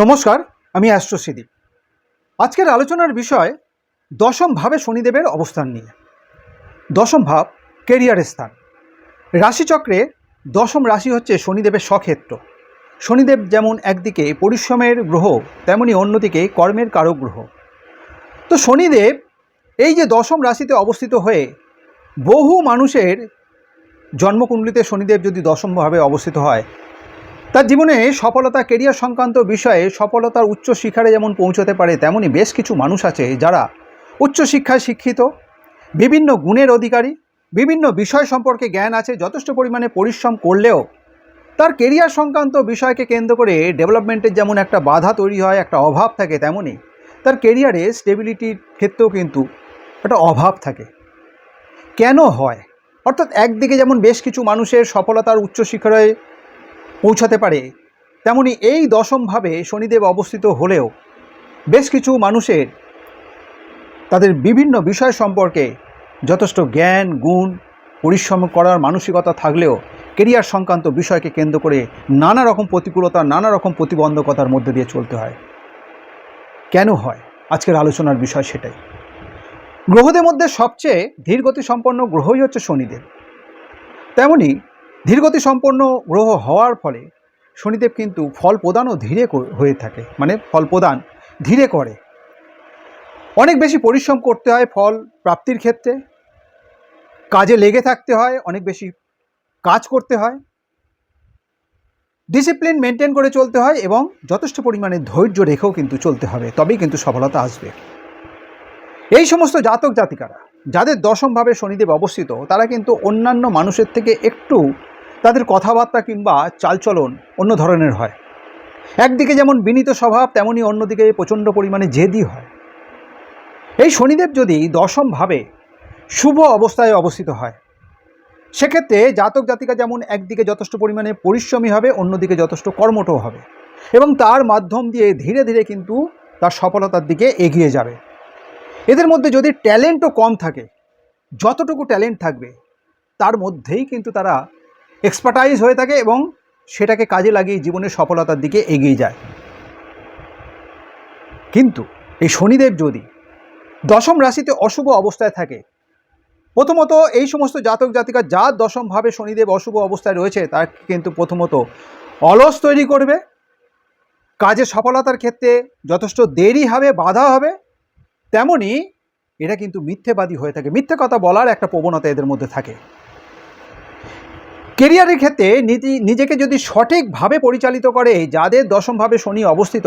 নমস্কার, আমি অ্যাস্ট্রোসিদীপ আজকের আলোচনার বিষয় দশম ভাবে শনিদেবের অবস্থান নিয়ে। দশম ভাব কেরিয়ারের স্থান। রাশিচক্রে দশম রাশি হচ্ছে শনিদেবের স্বক্ষেত্র শনিদেব যেমন একদিকে পরিশ্রমের গ্রহ, তেমনি অন্যদিকে কর্মের কারক গ্রহ। তো শনিদেব এই যে দশম রাশিতে অবস্থিত হয়ে বহু মানুষের জন্মকুণ্ডলিতে শনিদেব যদি দশমভাবে অবস্থিত হয় তার জীবনে সফলতা কেরিয়ার সংক্রান্ত বিষয়ে সফলতার উচ্চ শিখরে যেমন পৌঁছতে পারে তেমনি বেশ কিছু মানুষ আছে যারা উচ্চশিক্ষায় শিক্ষিত, বিভিন্ন গুণের অধিকারী, বিভিন্ন বিষয় সম্পর্কে জ্ঞান আছে, যথেষ্ট পরিমাণে পরিশ্রম করলেও তার কেরিয়ার সংক্রান্ত বিষয়কে কেন্দ্র করে ডেভেলপমেন্টের যেমন একটা বাধা তৈরি হয়, একটা অভাব থাকে, তেমনই তার কেরিয়ারে স্টেবিলিটির ক্ষেত্রেও কিন্তু একটা অভাব থাকে। কেন হয়? অর্থাৎ একদিকে যেমন বেশ কিছু মানুষের সফলতার উচ্চ পৌঁছাতে পারে। তেমনি এই দশমভাবে শনিদেব অবস্থিত হলেও বেশ কিছু মানুষের তাদের বিভিন্ন বিষয় সম্পর্কে যথেষ্ট জ্ঞান, গুণ, পরিশ্রম করার মানসিকতা থাকলেও কেরিয়ার সংক্রান্ত বিষয়কে কেন্দ্র করে নানা রকম প্রতিকূলতা, নানা রকম প্রতিবন্ধকতার মধ্যে দিয়ে চলতে হয়। কেন হয়? আজকের আলোচনার বিষয় সেটাই। গ্রহদের মধ্যে সবচেয়ে ধীরগতি সম্পন্ন গ্রহই হচ্ছে শনিদেব। তেমনি ধীরগতি সম্পন্ন গ্রহ হওয়ার ফলে শনিদেব কিন্তু ফল প্রদানও ধীরে হয়ে থাকে মানে ফল প্রদান ধীরে করে। অনেক বেশি পরিশ্রম করতে হয় ফল প্রাপ্তির ক্ষেত্রে, কাজে লেগে থাকতে হয়, অনেক বেশি কাজ করতে হয়। ডিসিপ্লিন মেনটেন করে চলতে হয় এবং যথেষ্ট পরিমাণে ধৈর্য রেখেও কিন্তু চলতে হবে, তবেই কিন্তু সফলতা আসবে। এই সমস্ত জাতক জাতিকারা যাদের দশমভাবে শনিদেব অবস্থিত, তারা কিন্তু অন্যান্য মানুষের থেকে একটু তাদের কথাবার্তা কিংবা চালচলন অন্য ধরনের হয়। একদিকে যেমন বিনীত স্বভাব তেমনই অন্যদিকে প্রচণ্ড পরিমাণে জেদি হয়। এই শনিদেব যদি দশমভাবে শুভ অবস্থায় অবস্থিত হয়, সেক্ষেত্রে জাতক জাতিকা যেমন একদিকে যথেষ্ট পরিমাণে পরিশ্রমী হবে, অন্যদিকে যথেষ্ট কর্মঠও হবে এবং তার মাধ্যম দিয়ে ধীরে ধীরে কিন্তু তার সফলতার দিকে এগিয়ে যাবে। এদের মধ্যে যদি ট্যালেন্টও কম থাকে, যতটুকু ট্যালেন্ট থাকবে, তার মধ্যেই কিন্তু তারা এক্সপার্টাইজ হয়ে থাকে এবং সেটাকে কাজে লাগিয়ে জীবনের সফলতার দিকে এগিয়ে যায়। কিন্তু এই শনিদেব যদি দশম রাশিতে অশুভ অবস্থায় থাকে, প্রথমত এই সমস্ত জাতক জাতিকা যার দশমভাবে শনিদেব অশুভ অবস্থায় রয়েছে, তার কিন্তু প্রথমত অলস তৈরি করবে, কাজে সফলতার ক্ষেত্রে যথেষ্ট দেরি হবে, বাধা হবে, তেমনি এরা কিন্তু মিথ্যেবাদী হয়ে থাকে। মিথ্যে কথা বলার একটা প্রবণতা এদের মধ্যে থাকে। কেরিয়ারের ক্ষেত্রে নীতি, নিজেকে যদি সঠিকভাবে পরিচালিত করে, যাদের দশমভাবে শনি অবস্থিত,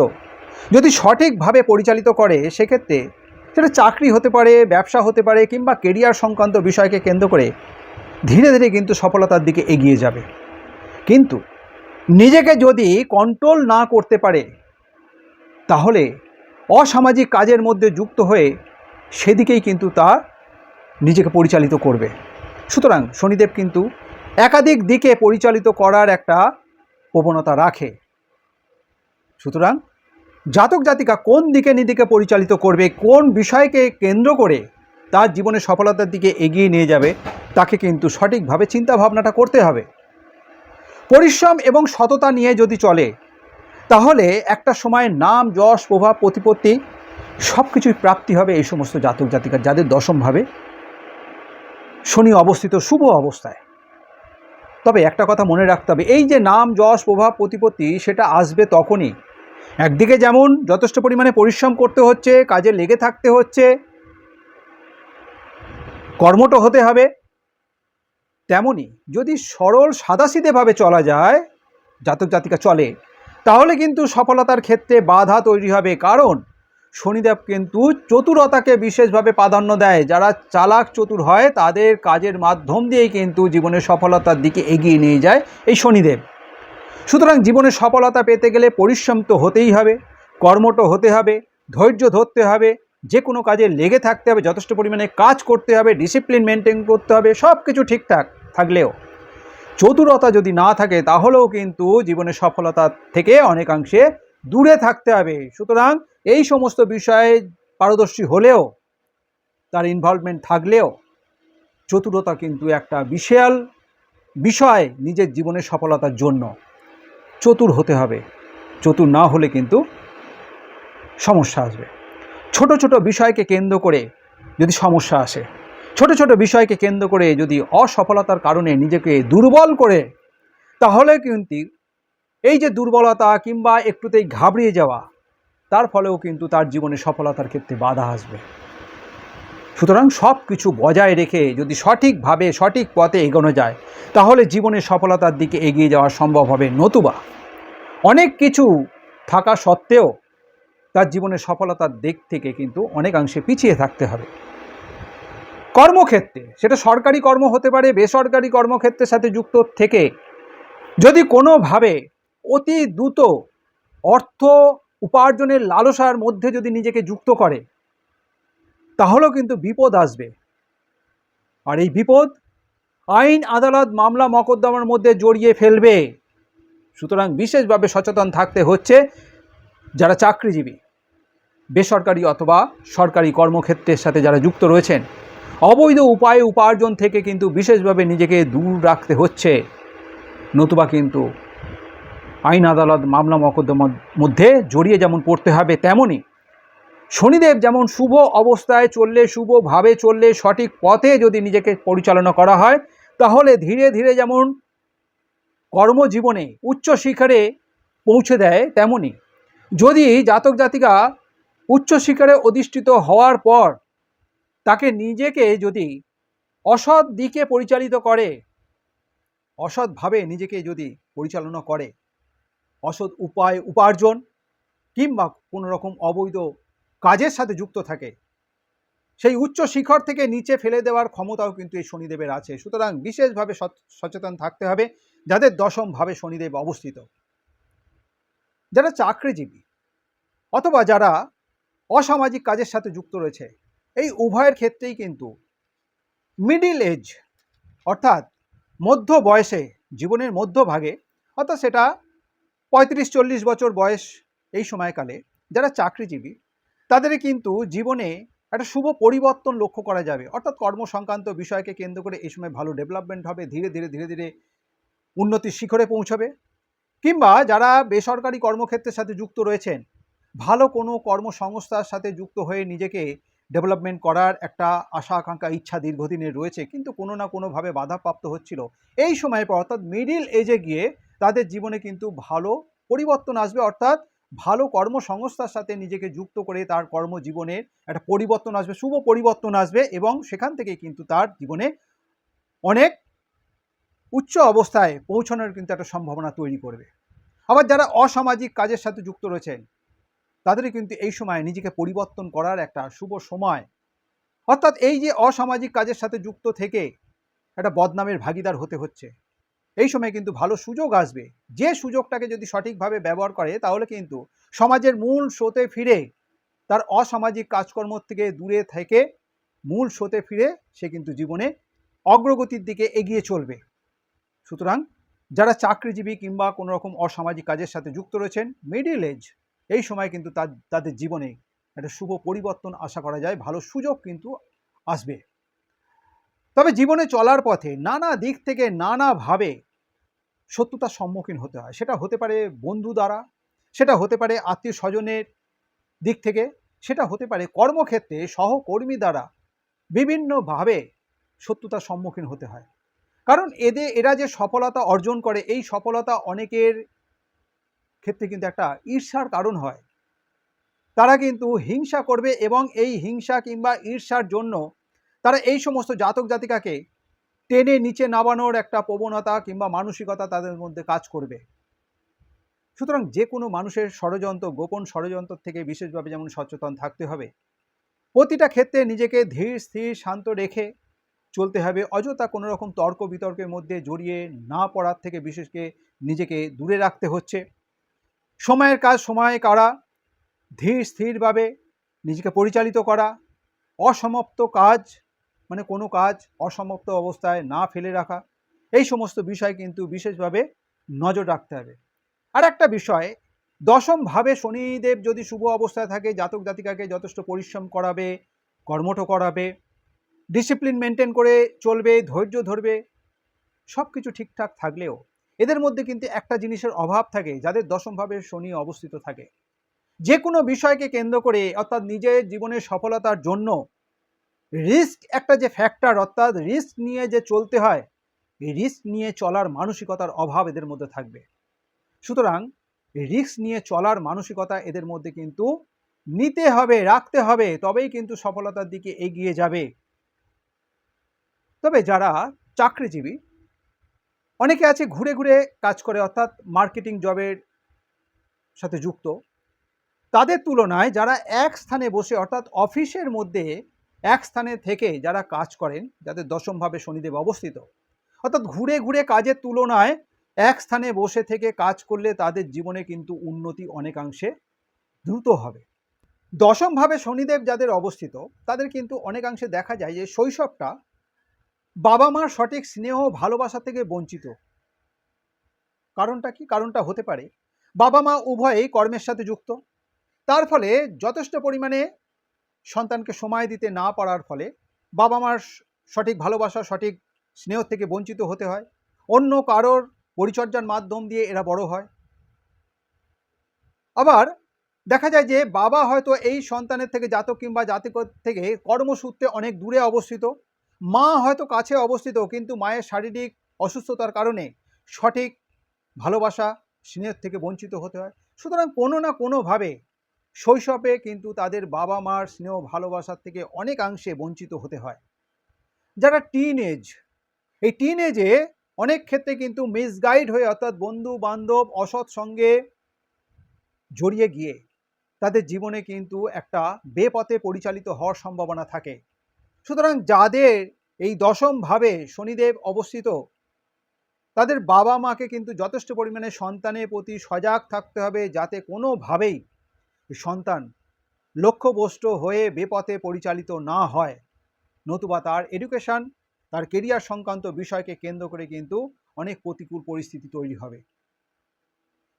যদি সঠিকভাবে পরিচালিত করে, সেক্ষেত্রে সেটা চাকরি হতে পারে, ব্যবসা হতে পারে, কিংবা কেরিয়ার সংক্রান্ত বিষয়কে কেন্দ্র করে ধীরে ধীরে কিন্তু সফলতার দিকে এগিয়ে যাবে। কিন্তু নিজেকে যদি কন্ট্রোল না করতে পারে, তাহলে অসামাজিক কাজের মধ্যে যুক্ত হয়ে সেদিকেই কিন্তু তা নিজেকে পরিচালিত করবে। সুতরাং শনিদেব কিন্তু একাধিক দিকে পরিচালিত করার একটা প্রবণতা রাখে। সুতরাং জাতক জাতিকা কোন দিকে নিজেকে পরিচালিত করবে, কোন বিষয়কে কেন্দ্র করে তার জীবনে সফলতার দিকে এগিয়ে নিয়ে যাবে, তাকে কিন্তু সঠিকভাবে চিন্তা ভাবনাটা করতে হবে। পরিশ্রম এবং সততা নিয়ে যদি চলে, তাহলে একটা সময় নাম, যশ, প্রভাব, প্রতিপত্তি সব কিছুই প্রাপ্তি হবে এই সমস্ত জাতক জাতিকার, যাদের দশমভাবে শনি অবস্থিত শুভ অবস্থায়। তবে একটা কথা মনে রাখতে হবে, এই যে নাম, যশ, প্রভাব, প্রতিপত্তি, সেটা আসবে তখনই। একদিকে যেমন যথেষ্ট পরিমাণে পরিশ্রম করতে হচ্ছে, কাজে লেগে থাকতে হচ্ছে, কর্মঠ হতে হবে, তেমনি যদি সরল সাদাসিধেভাবে চলা যায়, জাতক জাতিকা চলে, তাহলে কিন্তু সফলতার ক্ষেত্রে বাধা তৈরি হবে। কারণ শনিদেব কিন্তু চতুরতাকে বিশেষভাবে প্রাধান্য দেয়। যারা চালাক চতুর হয়, তাদের কাজের মাধ্যম দিয়েই কিন্তু জীবনের সফলতার দিকে এগিয়ে নিয়ে যায় এই শনিদেব। সুতরাং জীবনে সফলতা পেতে গেলে পরিশ্রম তো হতেই হবে কর্মঠ হতে হবে, ধৈর্য ধরতে হবে যে কোনো কাজে লেগে থাকতে হবে, যথেষ্ট পরিমাণে কাজ করতে হবে ডিসিপ্লিন মেনটেন করতে হবে সব কিছু ঠিকঠাক থাকলেও। চতুরতা যদি না থাকে, তাহলেও কিন্তু জীবনে সফলতা থেকে অনেকাংশে দূরে থাকতে হবে। সুতরাং এই সমস্ত বিষয়ে পারদর্শী হলেও, তার ইনভলভমেন্ট থাকলেও, চতুরতা কিন্তু একটা বিশাল বিষয় নিজের জীবনের সফলতার জন্য। চতুর হতে হবে। চতুর না হলে কিন্তু সমস্যা আসবে। ছোট ছোট বিষয়কে কেন্দ্র করে যদি সমস্যা আসে, ছোট ছোট বিষয়কে কেন্দ্র করে যদি অসফলতার কারণে নিজেকে দুর্বল করে, তাহলে কিন্তু এই যে দুর্বলতা কিংবা একটুতেই ঘাবড়িয়ে যাওয়া তার ফলেও কিন্তু তার জীবনে সফলতার ক্ষেত্রে বাধা আসবে। সুতরাং সব কিছু বজায় রেখে যদি সঠিকভাবে, সঠিক পথে এগোনো যায়, তাহলে জীবনের সফলতার দিকে এগিয়ে যাওয়া সম্ভব হবে নতুবা। অনেক কিছু থাকা সত্ত্বেও তার জীবনের সফলতার দিক থেকে কিন্তু অনেকাংশে পিছিয়ে থাকতে হবে। কর্মক্ষেত্রে, সেটা সরকারি কর্ম হতে পারে, বেসরকারি কর্মক্ষেত্রের সাথে যুক্ত থেকে যদি কোনোভাবে অতি দ্রুত অর্থ উপার্জনের লালসার মধ্যে যদি নিজেকে যুক্ত করে, তাহলেও কিন্তু বিপদ আসবে। আর এই বিপদ আইন, আদালত মামলা, মকদ্দমার মধ্যে জড়িয়ে ফেলবে। সুতরাং বিশেষভাবে সচেতন থাকতে হচ্ছে যারা চাকরিজীবী, বেসরকারি অথবা সরকারি কর্মক্ষেত্রের সাথে যারা যুক্ত রয়েছেন। অবৈধ উপায়ে উপার্জন থেকে কিন্তু বিশেষভাবে নিজেকে দূর রাখতে হচ্ছে। নতুবা কিন্তু আইন আদালত মামলা মকদ্দমার মধ্যে জড়িয়ে যেমন পড়তে হবে তেমনই। শনিদেব যেমন শুভ অবস্থায় চললে শুভভাবে চললে সঠিক পথে যদি নিজেকে পরিচালনা করা হয়, তাহলে ধীরে ধীরে যেমন কর্মজীবনে উচ্চ শিখরে পৌঁছে দেয় তেমনই। যদি জাতক জাতিকা উচ্চ শিখরে অধিষ্ঠিত হওয়ার পর তাকে নিজেকে যদি অসৎ দিকে পরিচালিত করে অসৎভাবে নিজেকে যদি পরিচালনা করে অসৎ উপায় উপার্জন কিংবা কোনো রকম অবৈধ কাজের সাথে যুক্ত থাকে। সেই উচ্চ শিখর থেকে নিচে ফেলে দেওয়ার ক্ষমতাও কিন্তু এই শনিদেবের আছে। সুতরাং বিশেষভাবে সচ- সচেতন থাকতে হবে যাদের দশমভাবে শনিদেব অবস্থিত। যারা চাকরিজীবী অথবা যারা অসামাজিক কাজের সাথে যুক্ত রয়েছে, এই উভয়ের ক্ষেত্রেই কিন্তু মিডিল এজ অর্থাৎ মধ্য বয়সে জীবনের মধ্যভাগে, অর্থাৎ সেটা পঁয়ত্রিশ, চল্লিশ বছর বয়স এই সময়কালে যারা চাকরিজীবী তাদের কিন্তু জীবনে একটা শুভ পরিবর্তন লক্ষ্য করা যাবে। অর্থাৎ কর্ম সংক্রান্ত বিষয়কে কেন্দ্র করে এই সময় ভালো ডেভেলপমেন্ট হবে, ধীরে ধীরে ধীরে ধীরে উন্নতির শিখরে পৌঁছবে। কিংবা যারা বেসরকারি কর্মক্ষেত্রের সাথে যুক্ত রয়েছেন, ভালো কোনো কর্মসংস্থার সাথে যুক্ত হয়ে নিজেকে ডেভেলপমেন্ট করার একটা আশা, আকাঙ্ক্ষা, ইচ্ছা দীর্ঘদিনের রয়েছে, কিন্তু কোনো না কোনোভাবে বাধাপ্রাপ্ত হচ্ছিল। এই সময় পর অর্থাৎ মিডিল এজে গিয়ে তাদের জীবনে কিন্তু ভালো পরিবর্তন আসবে, অর্থাৎ ভালো কর্মসংস্থার সাথে নিজেকে যুক্ত করে তার কর্মজীবনের একটা পরিবর্তন আসবে, শুভ পরিবর্তন আসবে এবং সেখান থেকে কিন্তু তার জীবনে অনেক উচ্চ অবস্থায় পৌঁছানোর কিন্তু একটা সম্ভাবনা তৈরি করবে। আবার যারা অসামাজিক কাজের সাথে যুক্ত রয়েছেন, তাদেরই কিন্তু এই সময় নিজেকে পরিবর্তন করার একটা শুভ সময়। অর্থাৎ এই যে অসামাজিক কাজের সাথে যুক্ত থেকে একটা বদনামের ভাগিদার হতে হচ্ছে। এই সময় কিন্তু ভালো সুযোগ আসবে। যে সুযোগটাকে যদি সঠিকভাবে ব্যবহার করে, তাহলে কিন্তু সমাজের মূল স্রোতে ফিরে, তার অসামাজিক কাজকর্ম থেকে দূরে থেকে মূল স্রোতে ফিরে সে কিন্তু জীবনে অগ্রগতির দিকে এগিয়ে চলবে। সুতরাং যারা চাকরিজীবী কিংবা কোনো রকম অসামাজিক কাজের সাথে যুক্ত রয়েছেন মিডিল এজ এই সময় কিন্তু তার তাদের জীবনে একটা শুভ পরিবর্তন আশা করা যায়, ভালো সুযোগ কিন্তু আসবে। তবে জীবনে চলার পথে নানা দিক থেকে নানাভাবে শত্রুতার সম্মুখীন হতে হয়। সেটা হতে পারে বন্ধু দ্বারা, সেটা হতে পারে আত্মীয় স্বজনের দিক থেকে, সেটা হতে পারে কর্মক্ষেত্রে সহকর্মী দ্বারা বিভিন্নভাবে শত্রুতার সম্মুখীন হতে হয়। কারণ এদের এরা যে সফলতা অর্জন করে, এই সফলতা অনেকের ক্ষেত্রে কিন্তু একটা ঈর্ষার কারণ হয়। তারা কিন্তু হিংসা করবে এবং এই হিংসা কিংবা ঈর্ষার জন্য তারা এই সমস্ত জাতক জাতিকাকে টেনে নিচে নামানোর একটা প্রবণতা কিংবা মানসিকতা তাদের মধ্যে কাজ করবে। সুতরাং যে কোনো মানুষের ষড়যন্ত্র, গোপন ষড়যন্ত্র থেকে বিশেষভাবে যেমন সচেতন থাকতে হবে, প্রতিটা ক্ষেত্রে নিজেকে ধীর, স্থির, শান্ত রেখে চলতে হবে। অযথা কোনো রকম তর্ক বিতর্কের মধ্যে জড়িয়ে না পড়ার থেকে বিশেষকে নিজেকে দূরে রাখতে হচ্ছে। সময়ের কাজ সময়ে কারা ধীর, স্থিরভাবে নিজেকে পরিচালিত করা, অসমাপ্ত কাজ মানে কোনো কাজ অসমাপ্ত অবস্থায় না ফেলে রাখা। এই সমস্ত বিষয় কিন্তু বিশেষভাবে নজর রাখতে হবে। আর একটা বিষয়, দশমভাবে শনিদেব যদি শুভ অবস্থায় থাকে, জাতক জাতিকাকে যথেষ্ট পরিশ্রম করাবে, কর্মঠ করাবে ডিসিপ্লিন মেনটেন করে চলবে, ধৈর্য ধরবে সব কিছু ঠিকঠাক থাকলেও এদের মধ্যে কিন্তু একটা জিনিসের অভাব থাকে, যাদের দশমভাবে শনি অবস্থিত থাকে। যে কোনো বিষয়কে কেন্দ্র করে অর্থাৎ নিজের জীবনের সফলতার জন্য রিস্ক একটা যে ফ্যাক্টর অর্থাৎ রিস্ক নিয়ে যে চলতে হয়, এই রিস্ক নিয়ে চলার মানসিকতার অভাব এদের মধ্যে থাকবে। সুতরাং রিস্ক নিয়ে চলার মানসিকতা এদের মধ্যে কিন্তু নিতে হবে, রাখতে হবে, তবেই কিন্তু সফলতার দিকে এগিয়ে যাবে। তবে যারা চাকরিজীবী, অনেকে আছে ঘুরে ঘুরে কাজ করে অর্থাৎ মার্কেটিং জবের সাথে যুক্ত। তাদের তুলনায় যারা এক স্থানে বসে অর্থাৎ অফিসের মধ্যে এক স্থানে থেকে যারা কাজ করেন, যাদের দশমভাবে শনিদেব অবস্থিত, অর্থাৎ ঘুরে ঘুরে কাজের তুলনায় এক স্থানে বসে থেকে কাজ করলে তাদের জীবনে কিন্তু উন্নতি অনেকাংশে দ্রুত হবে। দশমভাবে শনিদেব যাদের অবস্থিত, তাদের কিন্তু অনেকাংশে দেখা যায় যে শৈশবটা বাবা মার সঠিক স্নেহ ভালোবাসা থেকে বঞ্চিত। কারণটা কি? কারণটা হতে পারে বাবা মা উভয়েই কর্মের সাথে যুক্ত। তার ফলে যথেষ্ট পরিমাণে সন্তানকে সময় দিতে না পারার ফলে বাবা মার সঠিক ভালোবাসা, সঠিক স্নেহ থেকে বঞ্চিত হতে হয়। অন্য কারোর পরিচর্যার মাধ্যম দিয়ে এরা বড় হয়। আবার দেখা যায় যে বাবা হয়তো এই সন্তানের থেকে জাতক কিংবা জাতিক থেকে কর্মসূত্রে অনেক দূরে অবস্থিত। মা হয়তো কাছে অবস্থিত কিন্তু মায়ের শারীরিক অসুস্থতার কারণে সঠিক ভালোবাসা স্নেহের থেকে বঞ্চিত হতে হয়। সুতরাং কোনো না কোনোভাবে শৈশবে কিন্তু তাদের বাবা মার স্নেহ ভালোবাসার থেকে অনেকাংশে বঞ্চিত হতে হয়। যারা টিন এজ এই টিন এজে অনেক ক্ষেত্রে কিন্তু মিসগাইড হয়ে অর্থাৎ বন্ধু বান্ধব অসৎ সঙ্গে জড়িয়ে গিয়ে তাদের জীবনে কিন্তু একটা বেপথে পরিচালিত হওয়ার সম্ভাবনা থাকে। সুতরাং যাদের এই দশমভাবে শনিদেব অবস্থিত, তাদের বাবা মাকে কিন্তু যথেষ্ট পরিমাণে সন্তানের প্রতি সজাগ থাকতে হবে যাতে কোনোভাবেই সন্তান লক্ষ্যবষ্ট হয়ে বেপথে পরিচালিত না হয়। নতুবা তার এডুকেশন তার কেরিয়ার সংক্রান্ত বিষয়কে কেন্দ্র করে কিন্তু অনেক প্রতিকূল পরিস্থিতি তৈরি হবে।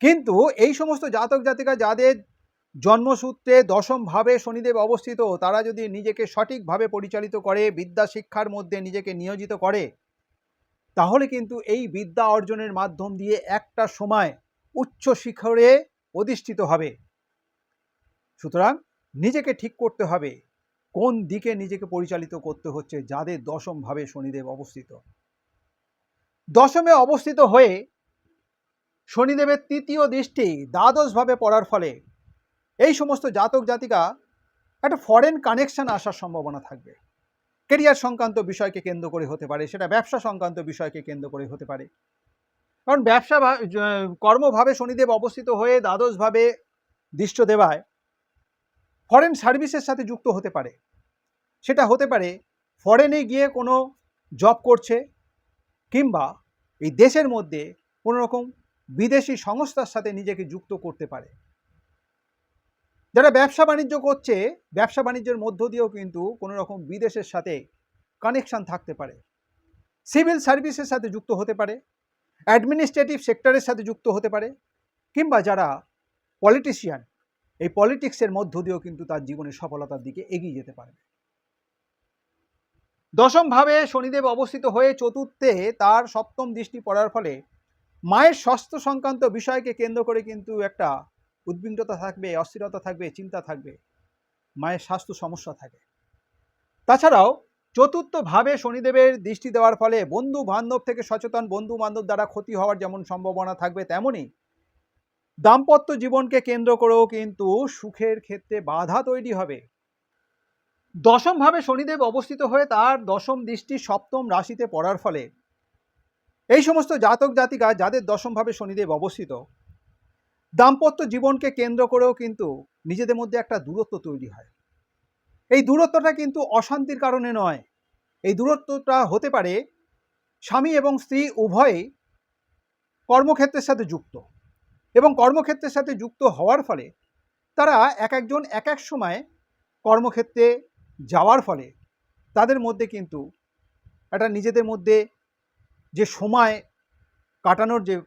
কিন্তু এই সমস্ত জাতক জাতিকা যাদের জন্মসূত্রে দশমভাবে শনিদেব অবস্থিত, তারা যদি নিজেকে সঠিকভাবে পরিচালিত করে, বিদ্যা শিক্ষার মধ্যে নিজেকে নিয়োজিত করে, তাহলে কিন্তু এই বিদ্যা অর্জনের মাধ্যম দিয়ে একটা সময় উচ্চ শিখরে অধিষ্ঠিত হবে। সুতরাং নিজেকে ঠিক করতে হবে। কোন দিকে নিজেকে পরিচালিত করতে হচ্ছে যাদের দশমভাবে শনিদেব অবস্থিত। দশমে অবস্থিত হয়ে শনিদেবের তৃতীয় দৃষ্টি দ্বাদশভাবে পড়ার ফলে এই সমস্ত জাতক জাতিকা একটা ফরেন কানেকশন আসার সম্ভাবনা থাকবে। কেরিয়ার সংক্রান্ত বিষয়কে কেন্দ্র করে হতে পারে, সেটা ব্যবসা সংক্রান্ত বিষয়কে কেন্দ্র করে হতে পারে। কারণ ব্যবসা কর্মভাবে শনিদেব অবস্থিত হয়ে দ্বাদশভাবে দৃষ্ট দেওয়ায় ফরেন সার্ভিসের সাথে যুক্ত হতে পারে। সেটা হতে পারে ফরেনে গিয়ে কোনো জব করছে কিংবা এই দেশের মধ্যে কোনো রকম বিদেশি সংস্থার সাথে নিজেকে যুক্ত করতে পারে। যারা ব্যবসা বাণিজ্য করছে, ব্যবসা বাণিজ্যের মধ্য দিয়েও কিন্তু কোনো রকম বিদেশের সাথে কানেকশন থাকতে পারে। সিভিল সার্ভিসের সাথে যুক্ত হতে পারে অ্যাডমিনিস্ট্রেটিভ সেক্টরের সাথে যুক্ত হতে পারে, কিংবা যারা পলিটিশিয়ান এই পলিটিক্সের মধ্য দিয়েও কিন্তু তার জীবনের সফলতার দিকে এগিয়ে যেতে পারবে দশমভাবে শনিদেব অবস্থিত হয়ে চতুর্থে তার সপ্তম দৃষ্টি পড়ার ফলে মায়ের স্বাস্থ্য সংক্রান্ত বিষয়কে কেন্দ্র করে কিন্তু একটা উদ্বিগ্নতা থাকবে, অস্থিরতা থাকবে, চিন্তা থাকবে, মায়ের স্বাস্থ্য সমস্যা থাকে। তাছাড়াও চতুর্থভাবে শনিদেবের দৃষ্টি দেওয়ার ফলে বন্ধু বান্ধব থেকে সচেতন বন্ধু বান্ধব দ্বারা ক্ষতি হওয়ার যেমন সম্ভাবনা থাকবে তেমনই দাম্পত্য জীবনকে কেন্দ্র করেও কিন্তু সুখের ক্ষেত্রে বাধা তৈরি হবে। দশমভাবে শনিদেব অবস্থিত হয়ে তার দশম দৃষ্টি সপ্তম রাশিতে পড়ার ফলে। এই সমস্ত জাতক জাতিকা যাদের দশমভাবে শনিদেব অবস্থিত, দাম্পত্য জীবনকে কেন্দ্র করেও কিন্তু নিজেদের মধ্যে একটা দূরত্ব তৈরি হয়। এই দূরত্বটা কিন্তু অশান্তির কারণে নয়। এই দূরত্বটা হতে পারে স্বামী এবং স্ত্রী উভয়ই কর্মক্ষেত্রের সাথে যুক্ত। এবং কর্মক্ষেত্রের সাথে যুক্ত হওয়ার ফলে তারা এক একজন এক এক সময় কর্মক্ষেত্রে যাওয়ার ফলে তাদের মধ্যে কিন্তু একটা নিজেদের মধ্যে যে সময় কাটানোর যে,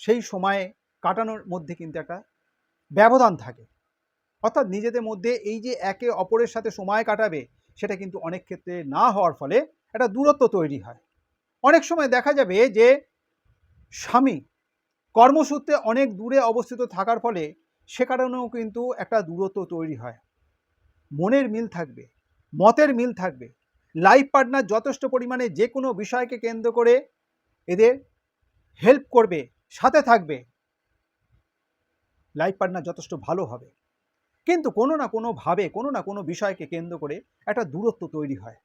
সেই সময়ে কাটানোর মধ্যে কিন্তু একটা ব্যবধান থাকে। অর্থাৎ নিজেদের মধ্যে এই যে একে অপরের সাথে সময় কাটাবে, সেটা কিন্তু অনেক ক্ষেত্রে না হওয়ার ফলে একটা দূরত্ব তৈরি হয়। অনেক সময় দেখা যাবে যে স্বামী কর্মসূত্রে অনেক দূরে অবস্থিত থাকার ফলে সে কারণেও কিন্তু একটা দূরত্ব তৈরি হয়। মনের মিল থাকবে, মতের মিল থাকবে। লাইফ পার্টনার যথেষ্ট পরিমাণে যে কোনো বিষয়কে কেন্দ্র করে এদের হেল্প করবে, সাথে থাকবে। লাইফ পার্টনার যথেষ্ট ভালো হবে। কিন্তু কোনো না কোনোভাবে, কোনো না কোনো বিষয়কে কেন্দ্র করে একটা দূরত্ব তৈরি হয়।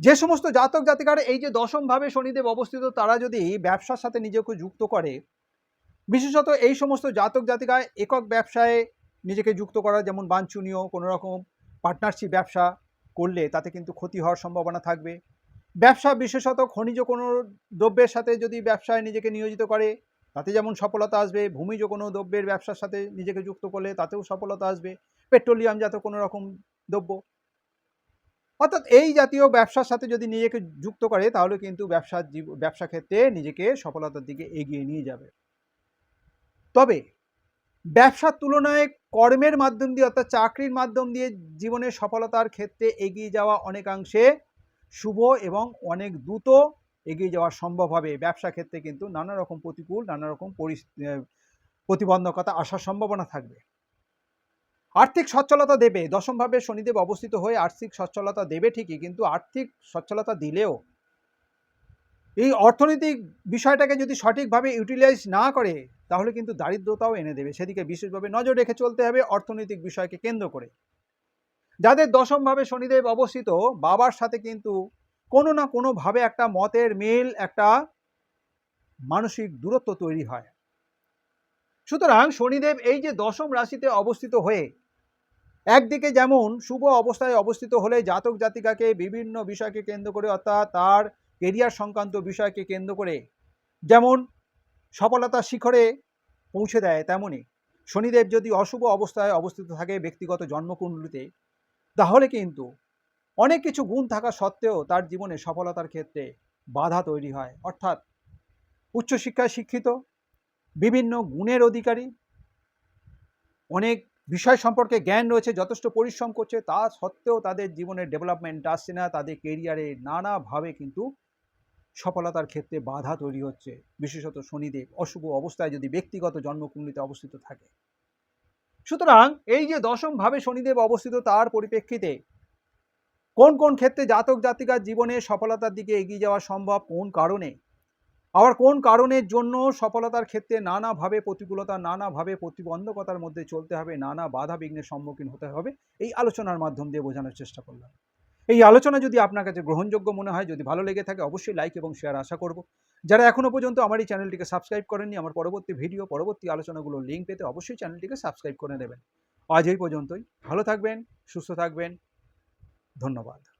যে সমস্ত জাতক জাতিকার এই যে দশমভাবে শনিদেব অবস্থিত, তারা যদি ব্যবসার সাথে নিজেকে যুক্ত করে, বিশেষত এই সমস্ত জাতক জাতিকায় একক ব্যবসায় নিজেকে যুক্ত করা, যেমন বাঞ্ছনীয় কোনো রকম পার্টনারশিপ ব্যবসা করলে তাতে কিন্তু ক্ষতি হওয়ার সম্ভাবনা থাকবে। ব্যবসা বিশেষত খনিজ কোনো দ্রব্যের সাথে যদি ব্যবসায় নিজেকে নিয়োজিত করে, তাতে যেমন সফলতা আসবে, ভূমিজ কোনো দ্রব্যের ব্যবসার সাথে নিজেকে যুক্ত করলে তাতেও সফলতা আসবে। পেট্রোলিয়াম জাত কোনো রকম দ্রব্য। অর্থাৎ এই জাতীয় ব্যবসার সাথে যদি নিজেকে যুক্ত করে, তাহলে কিন্তু ব্যবসার জীব, ব্যবসা ক্ষেত্রে নিজেকে সফলতার দিকে এগিয়ে নিয়ে যাবে। তবে ব্যবসার তুলনায় কর্মের মাধ্যম দিয়ে অর্থাৎ চাকরির মাধ্যম দিয়ে জীবনের সফলতার ক্ষেত্রে এগিয়ে যাওয়া অনেকাংশে শুভ এবং অনেক দ্রুত এগিয়ে যাওয়া সম্ভব হবে। ব্যবসা ক্ষেত্রে কিন্তু নানা রকম প্রতিকূল নানা রকম প্রতিবন্ধকতা আসার সম্ভাবনা থাকবে। আর্থিক সচ্ছলতা দেবে। দশমভাবে শনিদেব অবস্থিত হয়ে আর্থিক সচ্ছলতা দেবে ঠিকই, কিন্তু আর্থিক সচ্ছলতা দিলেও। এই অর্থনৈতিক বিষয়টাকে যদি সঠিকভাবে ইউটিলাইজ না করে, তাহলে কিন্তু দারিদ্রতাও এনে দেবে। সেদিকে বিশেষভাবে নজর রেখে চলতে হবে অর্থনৈতিক বিষয়কে কেন্দ্র করে। যাদের দশমভাবে শনিদেব অবস্থিত, বাবার সাথে কিন্তু কোনো না কোনোভাবে একটা মতের মিল, একটা মানসিক দূরত্ব তৈরি হয়। সুতরাং শনিদেব এই যে দশম রাশিতে অবস্থিত হয়ে একদিকে যেমন শুভ অবস্থায় অবস্থিত হলে জাতক জাতিকাকে বিভিন্ন বিষয়কে কেন্দ্র করে, অর্থাৎ তার কেরিয়ার সংক্রান্ত বিষয়কে কেন্দ্র করে, যেমন সফলতার শিখরে পৌঁছে দেয় তেমনই শনিদেব যদি অশুভ অবস্থায় অবস্থিত থাকে ব্যক্তিগত জন্মকুণ্ডলিতে, তাহলে কিন্তু অনেক কিছু গুণ থাকা সত্ত্বেও তার জীবনে সফলতার ক্ষেত্রে বাধা তৈরি হয়। অর্থাৎ উচ্চশিক্ষায় শিক্ষিত, বিভিন্ন গুণের অধিকারী, অনেক বিষয় সম্পর্কে জ্ঞান রয়েছে, যথেষ্ট পরিশ্রম করছে, তা সত্ত্বেও তাদের জীবনের ডেভেলপমেন্ট আসছে না, তাদের কেরিয়ারে নানাভাবে কিন্তু সফলতার ক্ষেত্রে বাধা তৈরি হচ্ছে। বিশেষত শনিদেব, অশুভ অবস্থায় যদি ব্যক্তিগত জন্মকুণ্ডলিতে অবস্থিত থাকে। সুতরাং এই যে দশমভাবে শনিদেব অবস্থিত, তার পরিপ্রেক্ষিতে কোন কোন ক্ষেত্রে জাতক জাতিকার জীবনে সফলতার দিকে এগিয়ে যাওয়া সম্ভব, কোন কারণে? আবার কোন কারণের জন্য সফলতার ক্ষেত্রে নানাভাবে প্রতিকূলতা, নানাভাবে প্রতিবন্ধকতার মধ্যে চলতে হবে, নানা বাধা বিঘ্নের সম্মুখীন হতে হবে? এই আলোচনার মাধ্যম দিয়ে বোঝানোর চেষ্টা করলাম। এই আলোচনা যদি আপনার কাছে গ্রহণযোগ্য মনে হয়, যদি ভালো লেগে থাকে, অবশ্যই লাইক এবং শেয়ার আশা করব। যারা এখনও পর্যন্ত আমার এই চ্যানেলটিকে সাবস্ক্রাইব করেননি, আমার পরবর্তী ভিডিও পরবর্তী আলোচনাগুলো লিঙ্ক পেতে অবশ্যই চ্যানেলটিকে সাবস্ক্রাইব করে নেবেন। আজ এই পর্যন্তই। ভালো থাকবেন, সুস্থ থাকবেন। ধন্যবাদ।